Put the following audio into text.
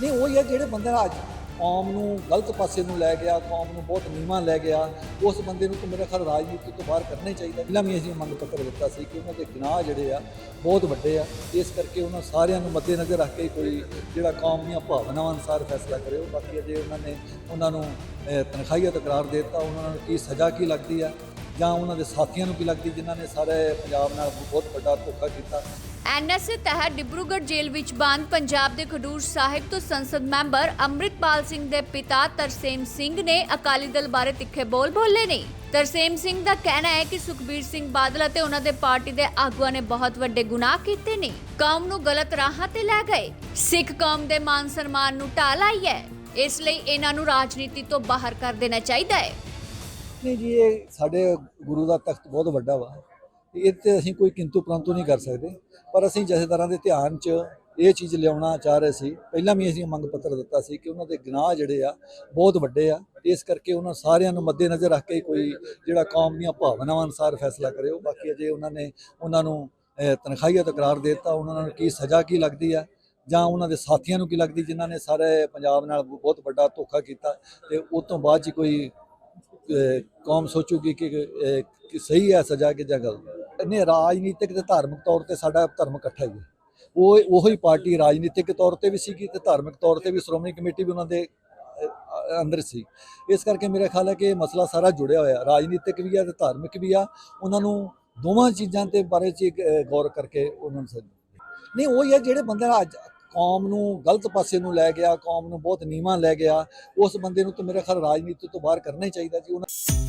ਨਹੀਂ ਉਹ ਹੀ ਜਿਹੜੇ ਬੰਦੇ ਦਾ ਅੱਜ ਕੌਮ ਨੂੰ ਗਲਤ ਪਾਸੇ ਨੂੰ ਲੈ ਗਿਆ ਕੌਮ ਨੂੰ ਬਹੁਤ ਨੀਵਾਂ ਲੈ ਗਿਆ ਉਸ ਬੰਦੇ ਨੂੰ ਤਾਂ ਮੇਰਾ ਖਿਆਲ ਰਾਜਨੀਤੀ ਤੋਂ ਬਾਹਰ ਕਰਨਾ ਹੀ ਚਾਹੀਦਾ। ਪਹਿਲਾਂ ਵੀ ਅਸੀਂ ਮੰਗ ਪੱਤਰ ਦਿੱਤਾ ਸੀ ਕਿ ਉਹਨਾਂ ਦੇ ਗੁਨਾਹ ਜਿਹੜੇ ਆ ਬਹੁਤ ਵੱਡੇ ਆ। ਇਸ ਕਰਕੇ ਉਹਨਾਂ ਸਾਰਿਆਂ ਨੂੰ ਮੱਦੇਨਜ਼ਰ ਰੱਖ ਕੇ ਕੋਈ ਜਿਹੜਾ ਕੌਮ ਦੀਆਂ ਭਾਵਨਾਵਾਂ ਅਨੁਸਾਰ ਫੈਸਲਾ ਕਰਿਓ ਬਾਕੀ ਅਜੇ ਉਹਨਾਂ ਨੇ ਉਹਨਾਂ ਨੂੰ ਅਹ, ਤਨਖਾਹੀਆ ਤਕਰਾਰ ਦੇ ਦਿੱਤਾ ਉਹਨਾਂ ਨੂੰ ਕੀ ਸਜ਼ਾ ਕੀ ਲੱਗਦੀ ਆ ਜਾਂ ਉਹਨਾਂ ਦੇ ਸਾਥੀਆਂ ਨੂੰ ਕੀ ਲੱਗਦੀ ਜਿਨ੍ਹਾਂ ਨੇ ਸਾਰੇ ਪੰਜਾਬ ਨਾਲ ਬਹੁਤ ਵੱਡਾ ਧੋਖਾ ਕੀਤਾ। ਐਨਐਸਏ ਤਹਿਤ ਡਿਬਰੂਗੜ੍ਹ ਜੇਲ੍ਹ ਵਿੱਚ ਬੰਦ ਪੰਜਾਬ ਦੇ ਖਡੂਰ ਸਾਹਿਬ ਤੋਂ ਸੰਸਦ ਮੈਂਬਰ ਅੰਮ੍ਰਿਤਪਾਲ ਸਿੰਘ ਦੇ ਪਿਤਾ ਤਰਸੇਮ ਸਿੰਘ ਨੇ ਅਕਾਲੀ ਦਲ ਬਾਰੇ ਤਿੱਖੇ ਬੋਲ ਬੋਲੇ ਨੇ। ਤਰਸੇਮ ਸਿੰਘ ਦਾ ਕਹਿਣਾ ਹੈ ਕਿ ਸੁਖਬੀਰ ਸਿੰਘ ਬਾਦਲ ਅਤੇ ਉਹਨਾਂ ਦੇ ਪਾਰਟੀ ਦੇ ਆਗੂਆਂ ਨੇ ਬਹੁਤ ਵੱਡੇ ਗੁਨਾਹ ਕੀਤੇ ਨੇ। ਕੌਮ ਨੂੰ ਗਲਤ ਰਾਹਾਂ ਤੇ ਲੈ ਗਏ। ਸਿੱਖ ਕੌਮ ਦੇ ਮਾਨ ਸਨਮਾਨ ਨੂੰ ਢਾਹ ਲਾਈ ਹੈ। ਇਸ ਲਈ ਇਹਨਾਂ ਨੂੰ ਰਾਜਨੀਤੀ ਤੋਂ ਬਾਹਰ ਕਰ ਦੇਣਾ ਚਾਹੀਦਾ ਹੈ। ਨਹੀਂ ਜੀ ਇਹ ਸਾਡੇ ਗੁਰੂ ਦਾ ਤਖਤ ਬਹੁਤ ਵੱਡਾ ਵਾ। ਇਹ ਤੇ ਅਸੀਂ ਕੋਈ ਕਿੰਤੂ ਪ੍ਰੰਤੂ ਨਹੀਂ ਕਰ ਸਕਦੇ। ਪਰ ਅਸੀਂ ਜਥੇਦਾਰਾਂ ਦੇ ਧਿਆਨ 'ਚ ਇਹ ਚੀਜ਼ ਲਿਆਉਣਾ ਚਾਹ ਰਹੇ ਸੀ। ਪਹਿਲਾਂ ਵੀ ਅਸੀਂ ਮੰਗ ਪੱਤਰ ਦਿੱਤਾ ਸੀ ਕਿ ਉਹਨਾਂ ਦੇ ਗੁਨਾਹ ਜਿਹੜੇ ਆ ਬਹੁਤ ਵੱਡੇ ਆ। ਇਸ ਕਰਕੇ ਉਹਨਾਂ ਸਾਰਿਆਂ ਨੂੰ ਮੱਦੇਨਜ਼ਰ ਰੱਖ ਕੇ ਕੋਈ ਜਿਹੜਾ ਕੌਮ ਦੀਆਂ ਭਾਵਨਾਵਾਂ ਅਨੁਸਾਰ ਫੈਸਲਾ ਕਰਿਓ। ਬਾਕੀ ਅਜੇ ਉਹਨਾਂ ਨੇ ਉਹਨਾਂ ਨੂੰ ਅਹ, ਤਨਖਾਹੀਆ ਤਕਰਾਰ ਦੇ ਦਿੱਤਾ। ਉਹਨਾਂ ਨੂੰ ਕੀ ਸਜ਼ਾ ਕੀ ਲੱਗਦੀ ਆ? ਜਾਂ ਉਹਨਾਂ ਦੇ ਸਾਥੀਆਂ ਨੂੰ ਕੀ ਲੱਗਦੀ? ਜਿਨ੍ਹਾਂ ਨੇ ਸਾਰੇ ਪੰਜਾਬ ਨਾਲ ਬਹੁਤ ਵੱਡਾ ਧੋਖਾ ਕੀਤਾ। ਤੇ ਉਸ ਤੋਂ ਬਾਅਦ 'ਚ ਕੋਈ ਕੌਮ ਸੋਚੂਗੀ ਕਿ ਕਿ ਸਹੀ ਹੈ, ਸਜ਼ਾ ਕਿ ਜਾਂ ਗਲਤ? ਨਹੀਂ, ਰਾਜਨੀਤਿਕ ਤੇ ਧਾਰਮਿਕ ਤੌਰ ਤੇ ਸਾਡਾ ਧਰਮ ਇਕੱਠਾ ਹੀ ਹੈ। ਉਹ, ਉਹੀ ਪਾਰਟੀ ਰਾਜਨੀਤਿਕ ਤੌਰ ਤੇ ਵੀ ਸੀਗੀ ਤੇ ਧਾਰਮਿਕ ਤੌਰ ਤੇ ਵੀ ਸ਼੍ਰੋਮਣੀ ਕਮੇਟੀ ਵੀ ਉਹਨਾਂ ਦੇ ਅੰਦਰ ਸੀ। ਇਸ ਕਰਕੇ ਮੇਰਾ ਖਿਆਲ ਹੈ ਕਿ ਇਹ ਮਸਲਾ ਸਾਰਾ ਜੁੜਿਆ ਹੋਇਆ। ਰਾਜਨੀਤਿਕ ਵੀ ਆ ਤੇ ਧਾਰਮਿਕ ਵੀ ਆ। ਉਹਨਾਂ ਨੂੰ ਦੋਵਾਂ ਚੀਜ਼ਾਂ ਤੇ ਬਾਰੇ ਚ ਗੌਰ ਕਰਕੇ ਉਹਨਾਂ ਨੂੰ ਨਹੀਂ, ਉਹ ਹੀ ਹੈ, ਜਿਹੜੇ ਬੰਦੇ ਅੱਜ ਕੌਮ ਨੂੰ ਗਲਤ ਪਾਸੇ ਨੂੰ ਲੈ ਗਿਆ, ਕੌਮ ਨੂੰ ਬਹੁਤ ਨੀਵਾਂ ਲੈ ਗਿਆ, ਉਸ ਬੰਦੇ ਨੂੰ ਤਾਂ ਮੇਰਾ ਖਿਆਲ ਰਾਜਨੀਤੀ ਤੋਂ ਬਾਹਰ ਕਰਨਾ ਹੀ ਚਾਹੀਦਾ ਜੀ, ਉਹਨਾਂ